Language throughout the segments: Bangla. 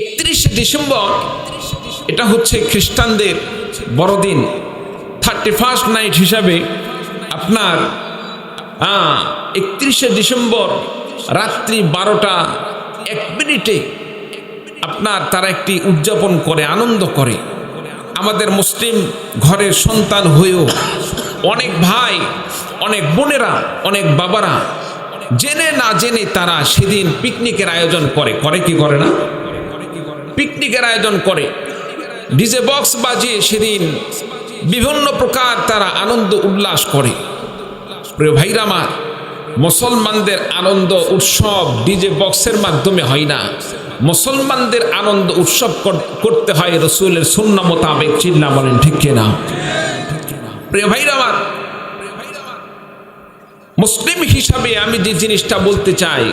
একত্রিশে ডিসেম্বর, এটা হচ্ছে খ্রিস্টানদের বড়দিন। থার্টি ফার্স্ট নাইট হিসাবে আপনার একত্রিশে ডিসেম্বর রাত্রি বারোটা এক মিনিটে আপনার তারা একটি উদযাপন করে, আনন্দ করে। আমাদের মুসলিম ঘরের সন্তান হয়েও অনেক ভাই, অনেক বোনেরা, অনেক বাবারা জেনে না জেনে তারা সেদিন পিকনিকের আয়োজন করে। করে কি করে না? পিকনিকের আয়োজন করে। ডিজে বক্স বাজিয়ে সেদিন বিভিন্ন প্রকার তারা আনন্দ উল্লাস করে। প্রিয় ভাইরা আমার, মুসলমানদের আনন্দ উৎসব ডিজে বক্সের মাধ্যমে হয় না। মুসলমানদের আনন্দ উৎসব করতে হয় রসুলের শূন্য মোতাবেক চিল্লা বলেন, ঠিক কিনা প্রিয় ভাইরা আমার, মুসলিম হিসাবে আমি যে জিনিসটা বলতে চাই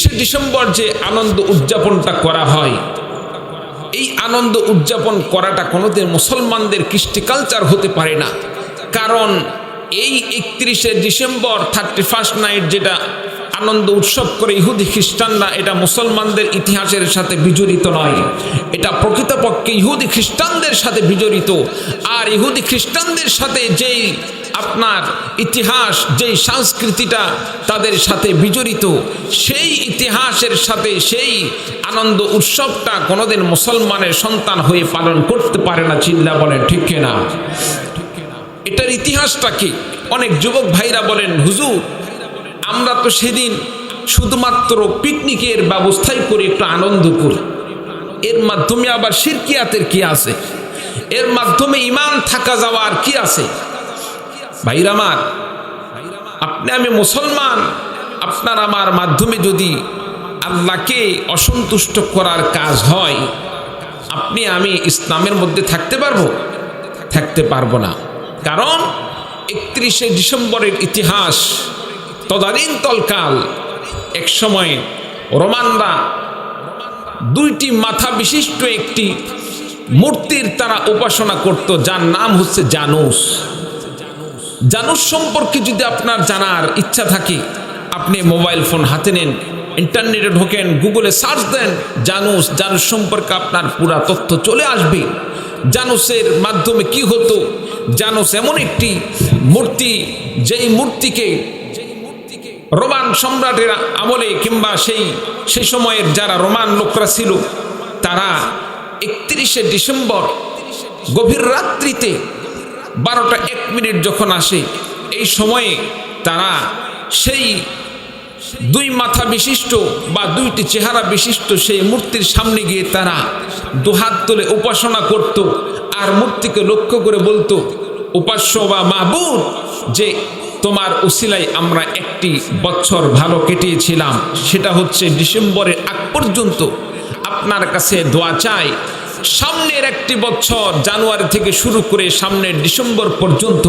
একত্রিশে ডিসেম্বর যে আনন্দ উদযাপনটা করা হয়, এই আনন্দ উদযাপন করাটা কোনোদিন মুসলমানদের কৃষ্টি কালচার হতে পারে না। কারণ এই একত্রিশে ডিসেম্বর থার্টি ফার্স্ট নাইট যেটা আনন্দ উৎসব করে ইহুদি খ্রিস্টানরা, এটা মুসলমানদের ইতিহাসের সাথে বিজড়িত নয়। এটা প্রকৃতপক্ষে ইহুদি খ্রিস্টানদের সাথে বিজড়িত। আর ইহুদি খ্রিস্টানদের সাথে যেই আপনার ইতিহাস, যেই সংস্কৃতিটা তাদের সাথে বিজড়িত, সেই ইতিহাসের সাথে সেই আনন্দ উৎসবটা কোনোদিন মুসলমানের সন্তান হয়ে পালন করতে পারে না, চিল্লা বলেন, ঠিক না এটার ইতিহাসটা কি? অনেক যুবক ভাইরা বলেন, হুজুর, আমরা তো সেদিন শুধুমাত্র পিকনিকের ব্যবস্থাই করে একটু আনন্দ করি। এর মাধ্যমে আবার শিরকিয়াতের কি আছে? এর মাধ্যমে ইমান থাকা যাওয়ার কি আছে? ভাইরা আমার, আপনি আমি মুসলমান, আপনার আমার মাধ্যমে যদি আল্লাহকে অসন্তুষ্ট করার কাজ হয়, আপনি আমি ইসলামের মধ্যে থাকতে পারব? থাকতে পারব না। কারণ একত্রিশে ডিসেম্বরের ইতিহাস, তদানীন তলকাল, এক সময় রোমানরা দুইটি মাথা বিশিষ্ট একটি মূর্তির তারা উপাসনা করত, যার নাম হচ্ছে জানুস। জানুস সম্পর্কে যদি আপনার জানার ইচ্ছা থাকে, আপনি মোবাইল ফোন হাতে নেন, ইন্টারনেটে ঢোকেন, গুগলে সার্চ দেন, জানুস জানুস সম্পর্কে আপনার পুরা তথ্য চলে আসবে। জানুসের মাধ্যমে কি হতো? জানুস এমন একটি মূর্তি, যেই মূর্তিকে রোমান সম্রাটের আমলে কিংবা সেই সেই সময়ের যারা রোমান লোকরা ছিল, তারা একত্রিশে ডিসেম্বর গভীর রাত্রিতে বারোটা এক মিনিট যখন আসে, এই সময়ে তারা সেই দুই মাথা বিশিষ্ট বা দুইটি চেহারা বিশিষ্ট সেই মূর্তির সামনে গিয়ে তারা দুহাত তুলে উপাসনা করত আর মূর্তিকে লক্ষ্য করে বলতো, উপাস্য বা মাহবুদ যে তোমার উসিলাই আমরা একটি বছর ভালো কেটিয়েছিলাম সেটা হচ্ছে ডিসেম্বরের আগ পর্যন্ত। আপনার কাছে দোয়া চাই সামনের একটি বছর জানুয়ারি থেকে শুরু করে সামনের ডিসেম্বর পর্যন্ত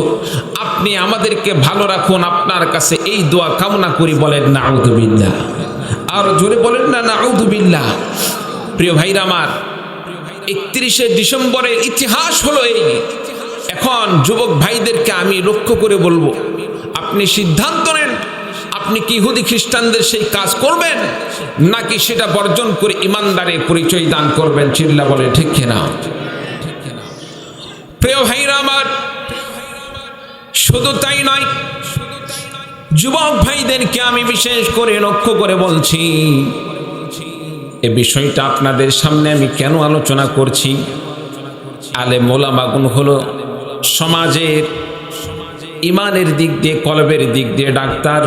আপনি আমাদেরকে ভালো রাখুন, আপনার কাছে এই দোয়া কামনা করি বলেন না আউদুবিল্লা আর জোরে বলেন না না আউদুবিল্লা প্রিয় ভাইরা আমার, একত্রিশে ডিসেম্বরের ইতিহাস হলো এই। এখন যুবক ভাইদেরকে আমি লক্ষ্য করে বলব, আপনি সিদ্ধান্ত আপনি কি ইহুদি খ্রিস্টানদের সেই কাজ করবেন? নাকি সেটা বর্জন করে ইমানদারে পরিচয় দান করবেন? চিল্লা বলে, ঠিক না প্রিয় ভাইরা আমার, শুধু তাই নয়, যুবক ভাইদেরকে আমি বিশেষ করে লক্ষ্য করে বলছি, এ বিষয়টা আপনাদের সামনে আমি কেন আলোচনা করছি? আলে মোলা মোলামাগুন হলো সমাজের, ইমানের দিক দিয়ে, কলবের দিক দিয়ে ডাক্তার।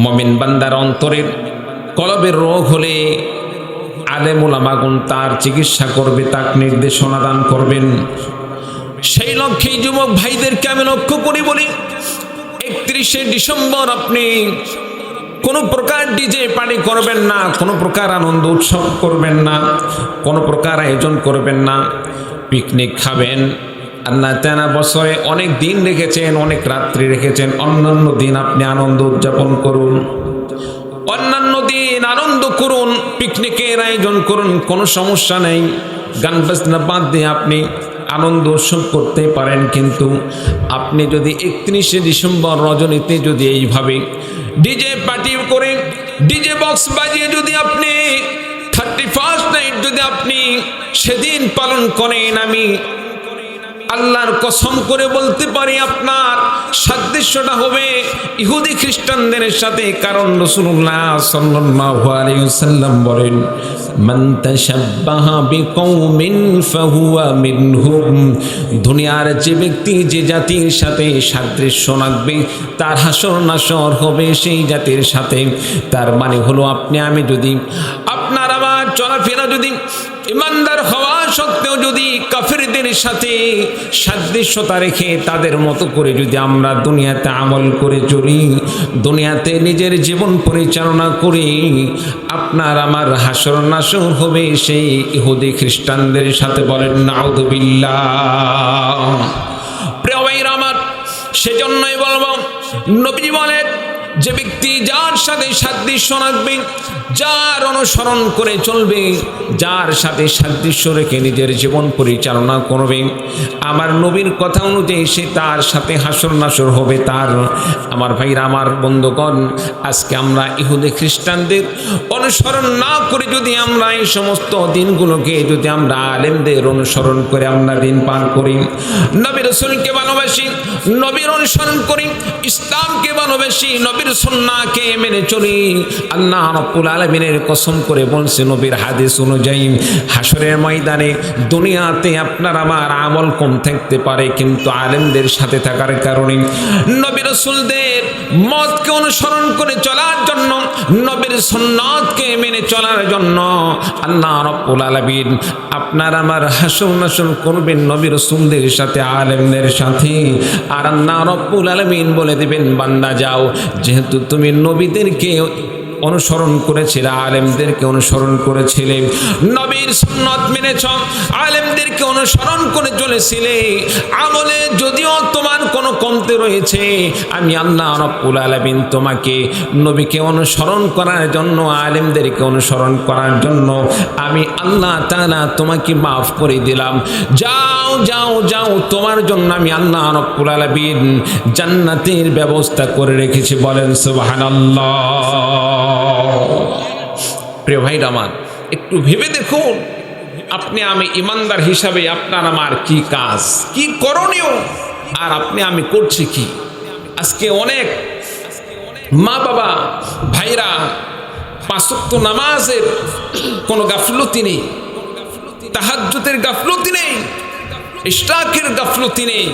মমিন বান্দার অন্তরের কলবের রোগ হলে আলেমুল আমাগুন তার চিকিৎসা করবে, তাক নির্দেশনা দান করবেন। সেই লক্ষ্যেই যুবক ভাইদেরকে আমি লক্ষ্য করি বলি, একত্রিশে ডিসেম্বর আপনি কোনো প্রকার ডিজে পার্টি করবেন না, কোনো প্রকার আনন্দ উৎসব করবেন না, কোনো প্রকার আয়োজন করবেন না, পিকনিক খাবেন না তেনা বছরে অনেক দিন রেখেছেন, অনেক রাত্রি রেখেছেন। অন্যান্য দিন আপনি আনন্দ উদযাপন করুন। অন্যান্য দিন আনন্দ করুন পিকনিকের আয়োজন করুন, কোনো সমস্যা নেই। গান বাজনা বাদ দিয়ে আপনি আনন্দ উৎসব করতে পারেন, কিন্তু আপনি যদি একত্রিশে ডিসেম্বর রজনীতে যদি এইভাবে ডিজে পার্টি করে, ডিজে বক্স বাজিয়ে যদি আপনি থার্টি ফার্স্ট নাইট যদি আপনি সেদিন পালন করেন, আমি আল্লাহর কসম করে বলতে পারি আপনার, সাদৃশ্যটা হবে ইহুদি খ্রিস্টানদের সাথে, কারণ রসুল্লাহ সাল্লাল্লাহু আলাইহি বলেন দুনিয়ার যে ব্যক্তি, যে জাতির সাথে সাদৃশ্য রাখবে, তার হাসর নাসর হবে সেই জাতির সাথে। তার মানে হলো আপনি, আমি যদি আপনার আমার চলাফেরা যদি ইমানদার হওয়া সত্ত্বেও যদি কাফেরদের সাথে সাদৃশ্যতা রেখে তাদের মতো করে যদি আমরা দুনিয়াতে আমল করে চলি, দুনিয়াতে নিজের জীবন পরিচালনা করি, আপনার আমার হাসর নাসর হবে সেই ইহুদি খ্রিস্টানদের সাথে বলেন নাউদুবিল্লাহ প্রিয় আমার, সেজন্যই বলব নবী বলেন যে ব্যক্তি যার সাথে সাদৃশ্য রাখবে, যার অনুসরণ করে চলবে, যার সাথে সাদৃশ্য রেখে নিজের জীবন পরিচালনা করবে। আমার নবীর কথা অনুযায়ী সে তার সাথে হাসর নাসর হবে তার। আমার ভাইরা, আমার বন্ধুগণ, আজকে আমরা ইহুদি খ্রিস্টানদের অনুসরণ না করে যদি আমরা এই সমস্ত দিনগুলোকে যদি আমরা আলেমদের অনুসরণ করে আমরা দিন পান করি নবীর রসুলকে ভালোবাসি, নবীর অনুসরণ করি, ইসলামকে ভালোবাসি নবীর সন্নাকে মেনে চলি। আল্লাহ রব্বুল আলমিনের কসম করে বলছে, নবীর হাদিস অনুযায়ী হাসরের ময়দানে দুনিয়াতে আপনার আমার আমল কম থাকতে পারে, কিন্তু আলেমদের সাথে থাকার কারণে নবীর রসুলদের মতকে অনুসরণ করে চলার জন্য, নবীর সন্ন্যতকে মেনে চলার জন্য আল্লাহ রব্বুল আলমিন আপনার আমার হাসন নাসন করবেন নবীর রসুলদের সাথে, আলেমদের সাথে। আর আল্লাহ রব্বুল আলমিন বলে দিবেন, বান্দা যাও যেহেতু তুমি নবীদেরকে অনুসরণ করেছিলে, আলেমদেরকে অনুসরণ করেছিলে। নবীর সুন্নত মেনেছ আলেমদেরকে অনুসরণ করে চলেছিলে। আমলে যদিও তোমার কোনো কমতে রয়েছে, আমি আল্লাহ রব্বুল আলমিন তোমাকে নবীকে অনুসরণ করার জন্য, আলেমদেরকে অনুসরণ করার জন্য আমি আল্লাহ তাআলা তোমাকে মাফ করে দিলাম। যাও যাও যাও, তোমার জন্য আমি আল্লাহ রব্বুল আলমিন জান্নাতের ব্যবস্থা করে রেখেছি, বলেন সুবহানাল্লাহ। প্রিয় ভাই আমার, একটু ভেবে দেখুন, আপনি আমি ইমানদার হিসাবে আপনার আমার কি কাজ, কি করণীয়, আর আপনি আমি করছি কি? আজকে অনেক মা বাবা ভাইরা পাঁচক্ত নামাজের কোনো গাফলতি নেই তাহাজ্জুতের গাফলতি নেই ইশরাকের গাফলতি নেই,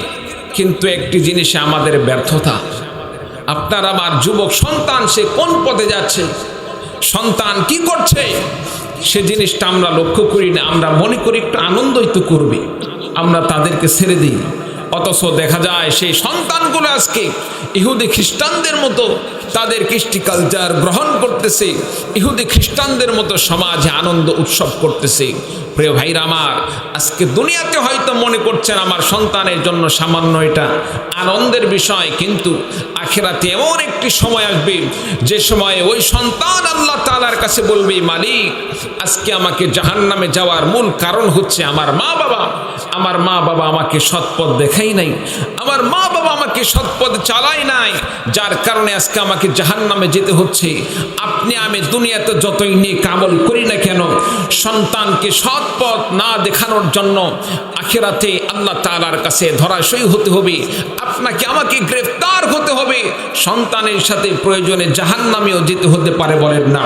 কিন্তু একটি জিনিসে আমাদের ব্যর্থতা। আপনার আমার যুবক সন্তান, সে কোন পথে যাচ্ছে? সন্তান কি করছে? সে জিনিসটা আমরা লক্ষ্য করি না, আমরা মনে করি একটু আনন্দই তো করবে। আমরা তাদেরকে ছেড়ে দিই। অথচ দেখা যায় সেই সন্তানগুলো আজকে ইহুদি খ্রিস্টানদের মতো তাদের কৃষ্টি কালচার গ্রহণ করতেছে। ইহুদি খ্রিস্টানদের মতো সমাজে আনন্দ উৎসব করতেছে। প্রিয় ভাইরা আমার, আজকে দুনিয়াতে হয়তো মনে করছেন আমার সন্তানের জন্য সামান্য এটা আনন্দের বিষয়, কিন্তু আখেরাতে এমন একটি সময় আসবে, যে সময়ে ওই সন্তান আল্লাহ তালার কাছে বলবে, মালিক, আজকে আমাকে জাহান নামে যাওয়ার মূল কারণ হচ্ছে আমার মা বাবা আমার মা বাবা আমাকে সৎপথ দেখাই নাই। আমার মা বাবা আমাকে সৎপথ চালাই নাই। যার কারণে আজকে আমাকে জাহান নামে যেতে হচ্ছে। আপনি আমি দুনিয়াতে যতই নিয়ে কামল করি না কেন, সন্তানকে সৎপথ না দেখানোর জন্য আখেরাতে আল্লাহ তালার কাছে ধরাশয়ী হতে হবে। আপনাকে আমাকে গ্রেফতার হতে হবে। সন্তানের সাথে প্রয়োজনে জাহান নামেও যেতে হতে পারে বলেন না